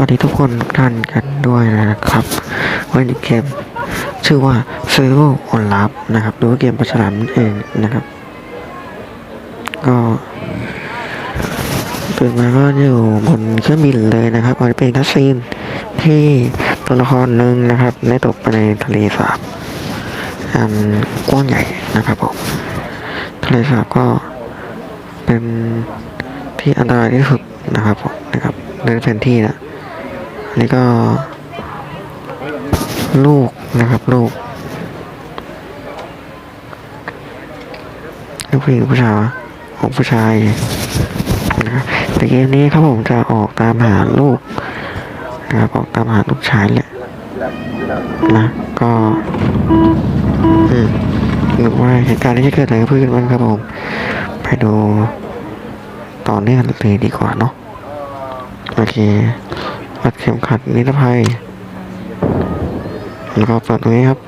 วัสดีทุกคนท่านกันด้วยนะครับ วันนี้เกมชื่อว่า s e r v o on l a b นะครับหรือว่าเกมประฉลามนั่นเองนะครับ ก็ตื่นมาก็อยู่บนเครื่องบินเลยนะครับมันเป็นคัสซีนที่ตัวละครหนึ่งนะครับได้ตกไปในทะเลสาบอันกว้างใหญ่นะครับผมทะเลสาบก็เป็นที่อันตรายที่สุดนะครับผมนะครับในแผนที่นะ นนี้ก็ ลูกนะครับ ลูกลูกผู้หญิงผู้ชายของผู้ชายนะครับแต่เกมนี้ครับผมจะออกตามหาลูกนะครับออกตามหาลูกชายแหละนะก็อืมหรือว่าเหตุการณ์ที่จะเกิดอะไรขึ้นบ้างครับผม ไปดูต่อเนื่องเลยดีกว่าเนาะโอเค ปัดเข็มขัดนิรภัยแล้วก็เปิดตรงนี้ครับ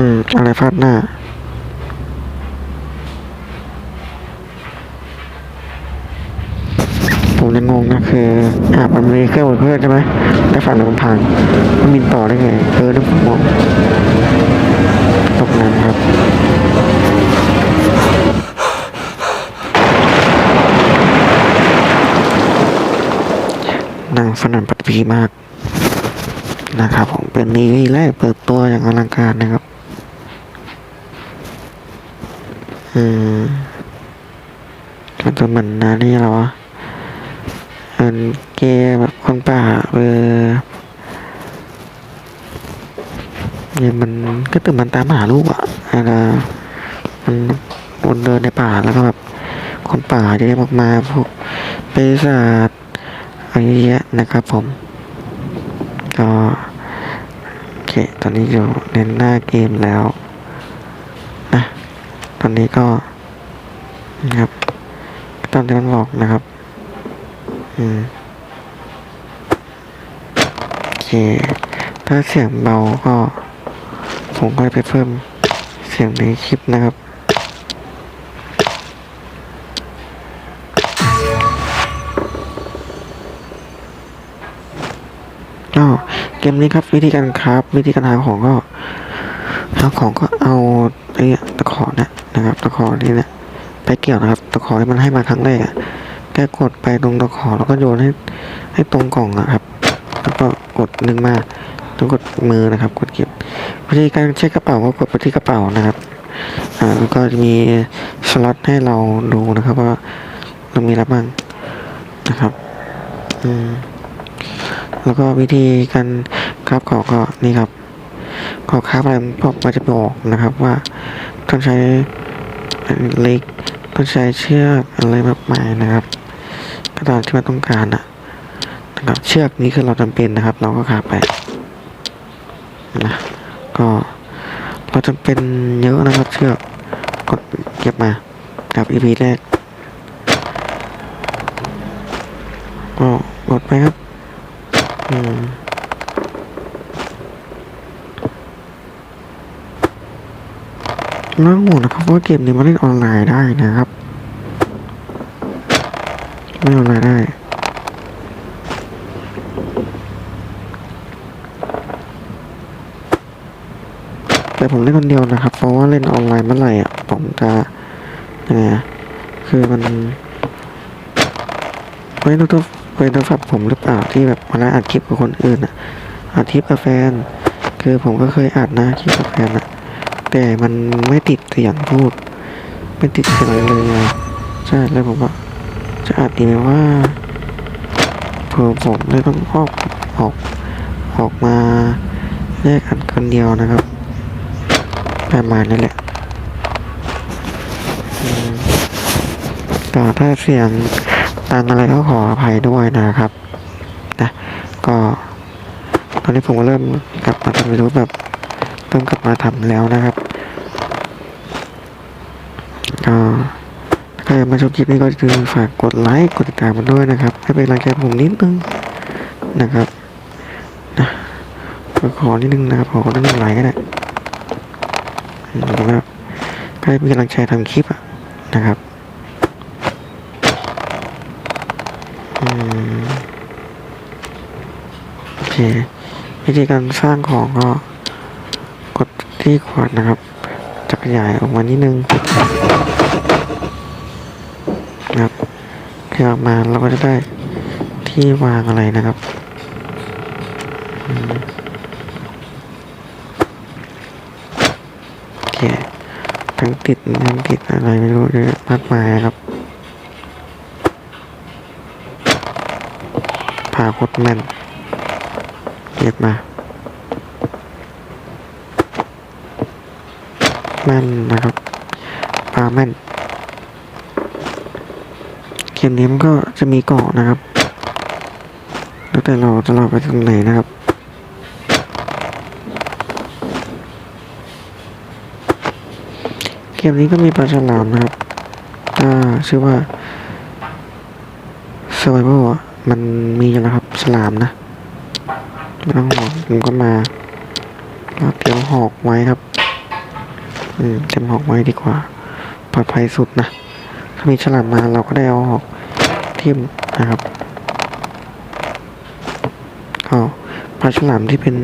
อืมอะไรฟาดหน้า ผมยังงงนะคื อ่ามันมีเครื่องมือเพื่อนใช่ไหมแต่ฝั่งหนึ่งมันพังมันบินต่อได้ไง เออนึกผมมองตกน้ำครับนางสนั่นปัตภีมากนะครับผมเป็นนีวีแรกเปิดตัวอย่างอลังการนะครับ อืมก็จะเหมือนนานี่แล้ววะ อันเกมแบบคนป่าเออเนี่ยมันก็ตื่นมันตามหาลูกอะอะไรมันวนเดินในป่าแล้วก็แบบคนป่าจะได้ออกมาพวกปีศาจอะไรเงี้ยนะครับผม ก็โอเคตอนนี้อยู่ในหน้าเกมแล้วนะตอนนี้ก็นะครับตอนที่มันบอกนะครับ โอเค ถ้าเสียงเบาก็ ผมก็ไปเพิ่มเสียงในคลิปนะครับก็เกมนี้ครับวิธีการครับวิธีการหาของก็หาของก็เอาไอ้ตะขอเนะนะครับ ตะขอนี่นะไปเกี่ยวนะครับ ตะขอที่มันให้มาครั้งแรกอะ ค่กดไปตรงตะขอแล้วก็โยนให้ให้ตรงกล่องนะครับ แล้วก็กดหนึ่งมาต้องกดมือนะครับ กดเก็บวิธีการเช็คกระเป๋าก็กดไปที่กระเป๋านะครับอ่าแล้วก็จะมีสล็อตให้เราดูนะครับว่าเรามีอะไรบ้างนะครับอืมแล้วก็วิธีการคราบของก็นี่ครับขอคราบอะไรพวกมันจะบอกนะครับว่าต้องใช้เล็กต้องใช้เชือกอะไรมากมายนะครับ ตามที่เราต้องการอะนะครับ เชือกนี้คือเราจำเป็นนะครับ เราก็คาไปนะก็เราจำเป็นเยอะนะครับ เชือกกดเก็บมากับ EP แรกก็กดไปครับ อืมน่าห่วงนะครับว่าเกมนี้มาเล่นออนไลน์ได้นะครับ เล่นอาอนไลน์ได้แต่ผมเล่นคนเดียวนะครับ เพราะว่าเล่นออนไลน์เมื่อไหร่อะ ผมจะยังไงอะคือมันไม่รู้ตัวเป็นโทรศัพท์ผมหรือเปล่าที่แบบเวลาอัดคลิปกับคนอื่นอะอัดคลิปกับแฟน คือผมก็เคยอัดนะคลิปกับแฟนอะ แต่มันไม่ติดเสียงพูด ไม่ติดเสียงเลยใช่แล้วผมก็ จะอัดดีไหมว่าเผื่อผมเลยต้องออกออกออกมาแยกอัดคนเดียวนะครับประมาณนี้แหละก็ถ้าเสียงตังอะไรก็ขออภัยด้วยนะครับนะก็ตอนนี้ผมก็เริ่มกลับมาทำวิดีโอแบบเริ่มกลับมาทำแล้วนะครับ ก็ใครมาชมคลิปนี้ก็อย่าลืมฝากกดไลค์กดติดตามมันด้วยนะครับ ให้เป็นกำลังใจผมนิดนึงนะครับนะขอนิดนึงนะครับขอคนละหนึ่งไลค์ก็ได้อืมนะครับก็ให้เป็นกำลังใจทำคลิปอะนะครับอโอเควิธีการสร้างของก็กดที่ขวดนะครับ จะขยายออกมานิดนึง นะครับขยับออกมาเราก็จะได้ที่วางอะไรนะครับโอเคทั้งติดทั้งติดอะไรไม่รู้เยอะมากมายครับผ่าโคตรแม่นเก็บมาแม่นนะครับปลาแม่น เกมนี้มันก็จะมีเกาะนะครับ แล้วแต่เราจะเราไปตรงไหนนะครับเกมนี้ก็มีปลาฉลามนะครับถ้าชื่อว่า Survival อะมันมีอยู่แล้วครับฉลามนะไม่ต้องห่วงผมก็มาแล้วเตรียมหอกไว้ครับ อืมเต็มหอกไว้ดีกว่า ปลอดภัยสุดนะ ถ้ามีฉลามมาเราก็ได้เอาหอกทิ่มนะครับก็ปลาฉลามที่เป็น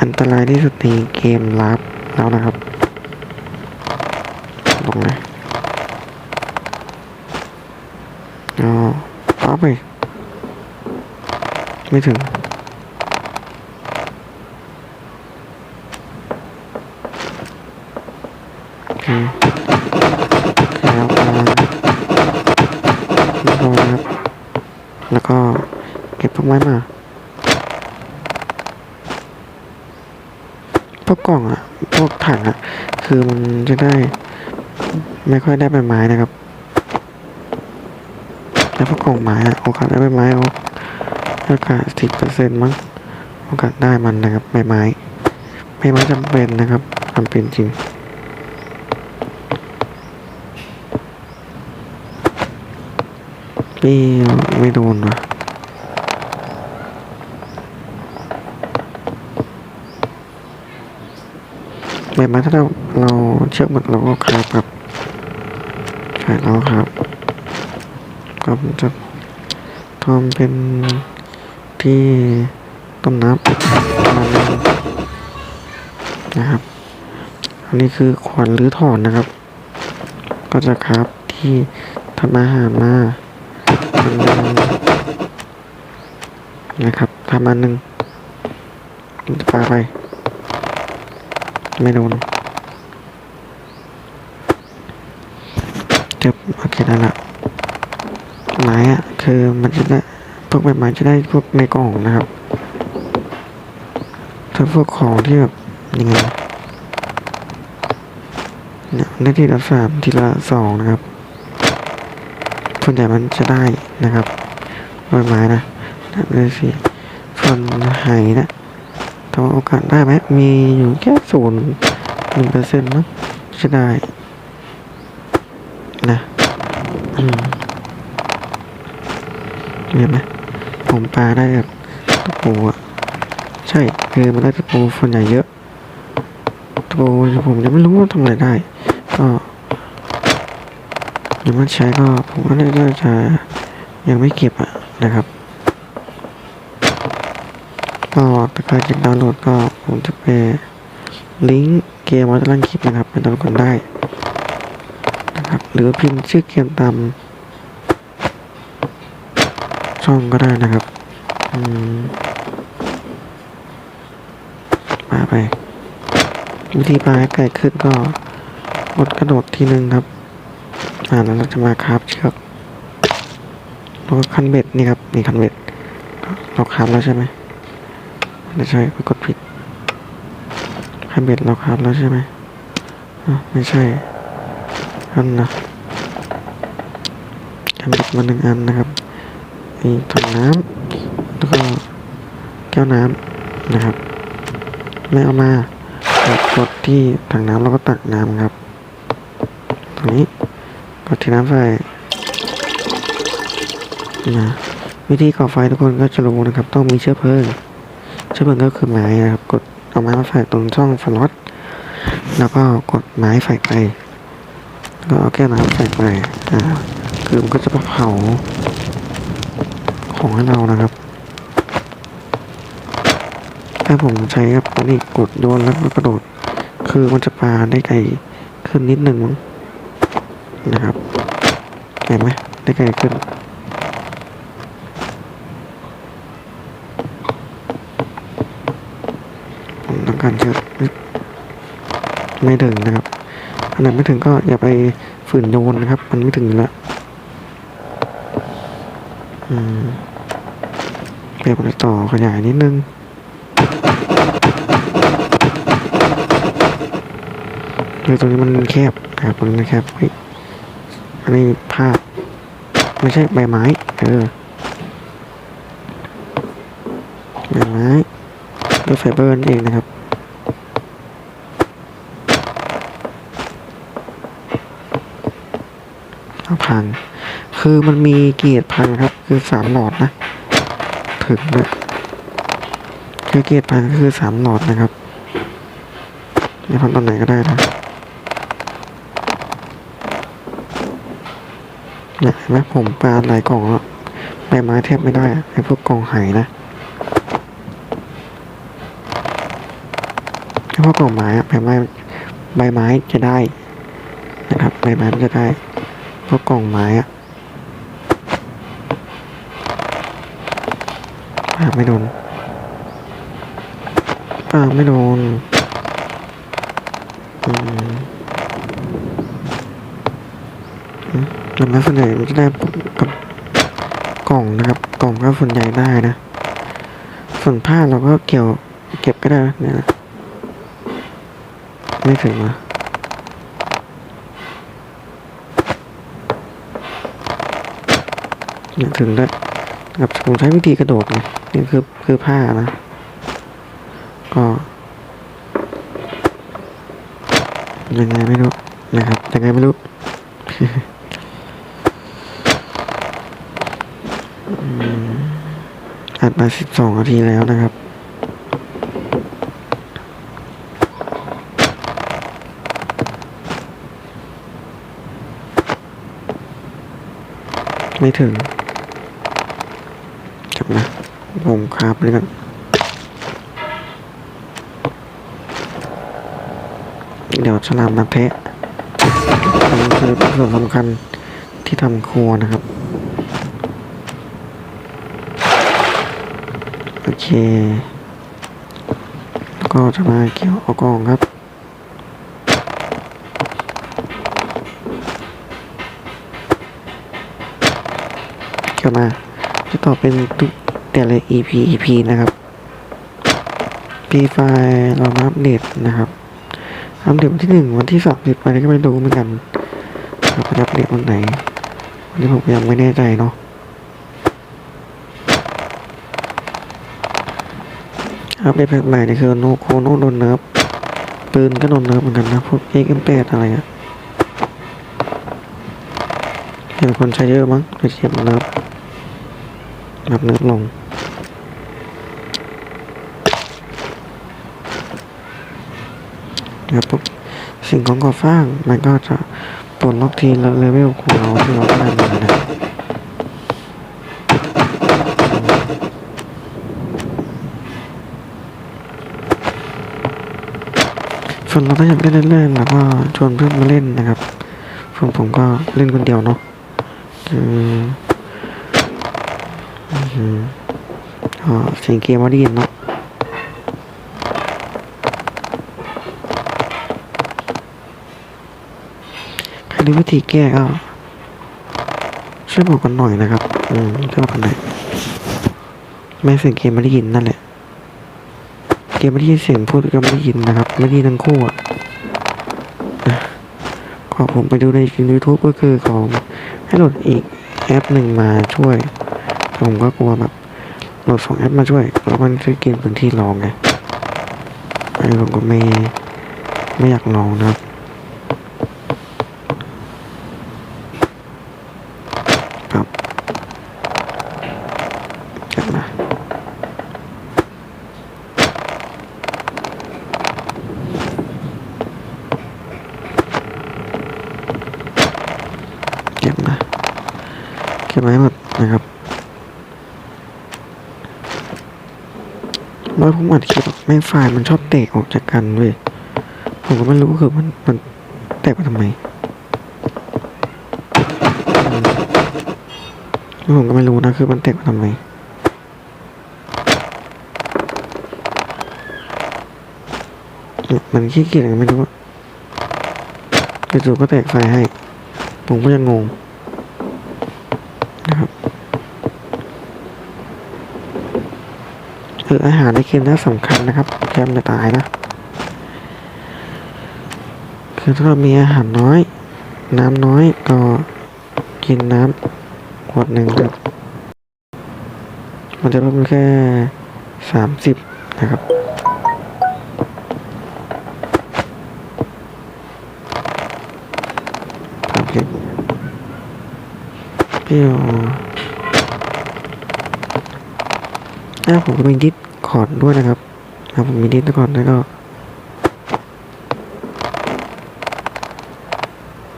อันตรายที่สุดในเกมลับแล้วนะครับลงเลยอ๋อป๊อปไป ไม่ถึงโอเค แล้วก็แล้วก็นะครับแล้วก็เก็บพวกไม้มาพวกกล่องอะพวกถังอะคือมันจะได้ ไม่ค่อยได้ใบไม้นะครับแต่พวกกล่องไม้อะโอกาสได้ใบไม้โอกาสสิบเปอร์เซ็นต์มั้งโอกาสได้มันนะครับใบไม้ใบไม้จำเป็นนะครับจำเป็นจริง นี่ไม่โดนวะแบบมาถ้าเราเราเชือกหมดเราก็คราบครับใช่แล้วครับก็จะทำเป็นที่ต้มน้ำประมาณนึงนะครับ อันนี้คือขวานหรือถอนนะครับ ก็จะครับที่ทำอาหารมา นหนึ่งนะครับทำอันหนึ่งปาไป ไม่โดนเจ็บโอเคได้ละไม้อะคือมันจะได้พวกใบไม้จะได้พวกในกล่องนะครับถ้าพวกของที่แบบยังไงเนี่ยได้ทีละสามทีละสองนะครับ ส่วนใหญ่มันจะได้นะครับใบไม้นะนะเลยสิส่วนไหนะแต่ว่าโอกาสได้ไหมมีอยู่แค่ศูนย์หนึ่งเปอร์เซ็นต์มั้งจะได้นะอืมเห็นไหมผมปลาได้แบบตะปูอะใช่คือมันได้ตะปูส่วนใหญ่เยอะตะปูผมยังไม่รู้ว่าทำอะไรได้ก็ ยังไม่ใช้ก็ผมว่าน่าจะยังไม่เก็บอะนะครับ ก็ถ้าใครจะดาวน์โหลดก็ผมจะไปลิงก์เกมไว้ใต้ล่างคลิปนะครับไปดาวน์โหลดได้นะครับหรือพิมพ์ชื่อเกมตามช่องก็ได้นะครับอืมมาไปวิธีปลาให้ไก่ขึ้นก็กดกระโดดทีนึงครับ อ่าแล้วเราจะมาคาบเชือกแล้วก็คันเบ็ดนี่ครับนี่คันเบ็ดเราคาบแล้วใช่ไหมไม่ใช่ไปกดผิดคันเบ็ดเราคาบแล้วใช่ไหมอะไม่ใช่อันนะคันเบ็ดมาหนึ่งอันนะครับมีถังน้ำแล้วก็แก้วน้ำนะครับไม่เอามากดที่ถังน้ำแล้วก็ตักน้ำครับตรงนี้ กดที่น้ำไฟนะวิธีก่อไฟทุกคนก็จะรู้นะครับ ต้องมีเชื้อเพลิง เชื้อเพลิงก็คือไม้นะครับ กดเอาไม้มาใส่ตรงช่องสล็อตแล้วก็กดไม้ใส่ไปก็เอาแก้วน้ำใส่ไปอ่าคือมันก็จะเผาของให้เรานะครับถ้าผมใช้ครับอันนี้กดโยนแล้วก็กระโดด คือมันจะปาได้ไกลขึ้นนิดหนึงมั้ง นะครับ เห็นไหมได้ไกลขึ้น ผมต้องการจะไม่ถึงนะครับอันไหนไม่ถึงก็อย่าไปฝืนโยนนะครับ มันไม่ถึงแล้วอืมเปรียบไปต่อขยายนิดนึงคือตรงนี้มันแคบครับตรงนี้มันแคบเฮ้ย อันนี้ผ้าไม่ใช่ใบไม้ เออใบไม้ด้วยไฟเบอร์นั่นเองนะครับเอาพังคือมันมีเกียร์พังครับ คือสามหลอดนะ ถึงเลยคือเกียร์พังคือสามหลอดนะครับจะทำตอนไหนก็ได้นะ เนี่ยเห็นไหมผมปาหลายกล่องแล้วใบไม้แทบไม่ได้อะไอ้พวกกล่องไหายนะไอ้พวกกล่องไม้อะใบไม้ใบไม้จะได้นะครับใบไม้มันจะได้พวกกล่องไม้อะปาไม่โดนปาไม่โดนอืม อืมแต่แล้วส่วนใหญ่มันจะได้กับกล่องนะครับ กล่องก็ส่วนใหญ่ได้นะ ส่วนผ้าเราก็เกี่ยวเก็บก็ได้นะเนี่ยนะไม่ถึงนะเนี่ยถึงแล้วนะครับผมใช้วิธีกระโดดไงนี่คือคือผ้านะก็ยังไงไม่รู้นะครับยังไงไม่รู้ อืมอั ดมาสิบสองนาทีแล้วนะครับ ไม่ถึงจับนะ ผมคาบเลยกันเดี๋ยวฉลามมาแทะอันคือเป็นส่วนสำคัญที่ทำครัวนะครับ โอ เคแล้วก็จะมาเกี่ยวเอากองครับเกี่ยวมาจะต่อเป็นทุแต่ละ EP EP นะครับ ปีไฟล์เรามาอัปเดตนะครับอัปเดตวันที่หนึ่งวันที่สองติดไปก็ไม่รู้เหมือนกันครับว่าจะอัปเดตวันไหนวันนี้ผมยังไม่แน่ใจเนาะ อัปเดตใหม่นี่คือโนโคโนโดนเนิร์ฟปืนก็โดนเนิร์ฟเหมือนกันนะพวกเอ็กเอ็มแปดอะไรอะเห็นคนใช้เยอะมั้งเลยเทียบเนิร์ฟนับเนิร์ฟลงนะครับพวกสิ่งของก่อสร้างมันก็จะปลดล็อกทีละเลเวลของเราที่เราได้มานะ ส่วนเราถ้าอยากเล่นเล่นๆแล้วก็ชวนเพื่อนมาเล่นนะครับส่วนผมก็เล่นคนเดียวเนาะอืมอืมอ๋อเสียงเกมว่าได้ยินเนาะใครรู้วิธีแก้ก็ช่วยบอกกันหน่อยนะครับ อืมช่วยบอกกันหน่อยไม่เสียงเกมไม่ได้ยินนั่นแหละ มไม่ได้ยินเสียงพูดก็ไม่ได้ยินนะครับ ไม่ได้ยินทั้งคู่อะนะก็ผมไปดูในยูทูบก็คือของให้โหลดอีกแอปหนึ่งมาช่วย ผมก็กลัวแบบโหลดสองแอปมาช่วยแล้วมันคือเกินพื้นที่รองไงไอ้ผมก็ไม่ไม่อยากลองนะครับ ก็บไว้หมดนะครับแล้วผมอัดคลิปอะแม่งไฟล์มันชอบแตกออกจากกันเว้ยผมก็ไม่รู้คือมันมันแตกมาทำไมผมก็ไม่รู้นะคือมันแตกมาทำไมมันขี้เกียจยังไม่รู้ว่าจู่ๆก็แตกไฟให้ ผมก็ยังงง นะครับเอออาหารในเกมน่าสำคัญนะครับแกมจะตายนะ คือถ้าเรามีอาหารน้อย น้ำน้อยก็กินน้ำขวดหนึ่งครับ มันจะลดแค่สามสิบนะครับ โอเค พี่เอาอ่าผมก็มีดิสคอร์ดด้วยนะครับอ่าผมมีดิสคอร์ดแล้วก็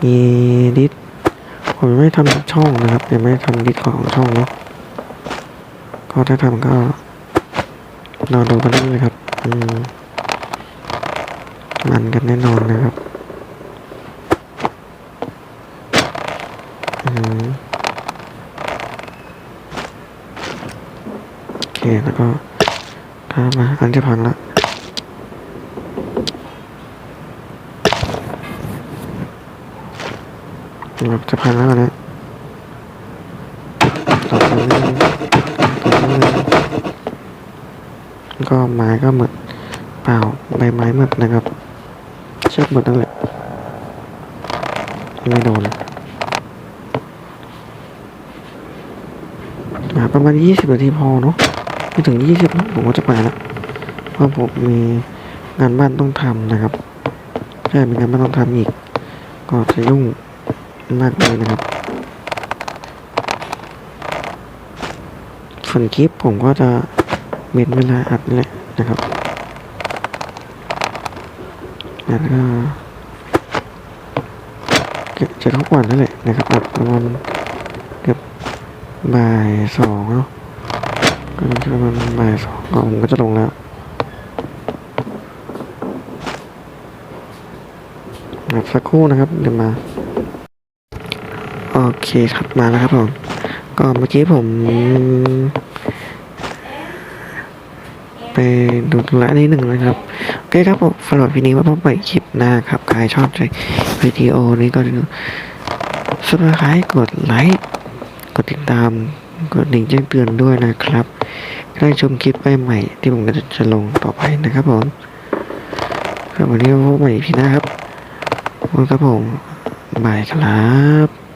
มีดิสผมไม่ทำช่องนะครับยังไม่ทำดิสของช่องเนาะก็ถ้าทำก็รอดูกันได้เลยครับ อืมมันกันแน่นอนนะครับ แล้วก็ถ้ามาอันจะพังละแบบจะพังแล้วนะต่อไปนี้ต่อไปก็ไม้ก็หมดเปล่าใบไม้หมดนะครับ เชือกหมดนั่นแหละไม่โดนอ่าประมาณยี่สิบนาทีพอเนาะ ไม่ถึงยี่สิบผมก็จะไปละเพราะผมมีงานบ้านต้องทำนะครับใช่มีงานบ้านต้องทำอีก ก็จะยุ่งมากเลยนะครับ ส่วนคลิปผมก็จะเว้นเวลาอัดนี่แหละนะครับแล้วก็จะจะทุกวันนั่นแหละนะครับอัดประมาณเกือบบ่ายสองเนาะ มันจะประมาณบ่ายสองก็ผมก็จะลงแล้วครับสักครู่นะครับเดี๋ยวมา โอเคครับมาแล้วครับผมก็เมื่อกี้ผม ไปดูธุระนิดหนึ่งนะครับ โอเคครับผมสำหรับวิดีโอนี้ว่าพบใหม่คลิปหน้าครับ ใครชอบใจวิดีโอนี้ก็สมัครกดไลค์ กดติดตาม กดดิ่งแจ้งเตือนด้วยนะครับได้ชมคลิปใหม่ที่ผมจะลงต่อไปนะครับผมครับวันนี้พบใหม่พี่นะครับขอบคุณครับผมบายครับ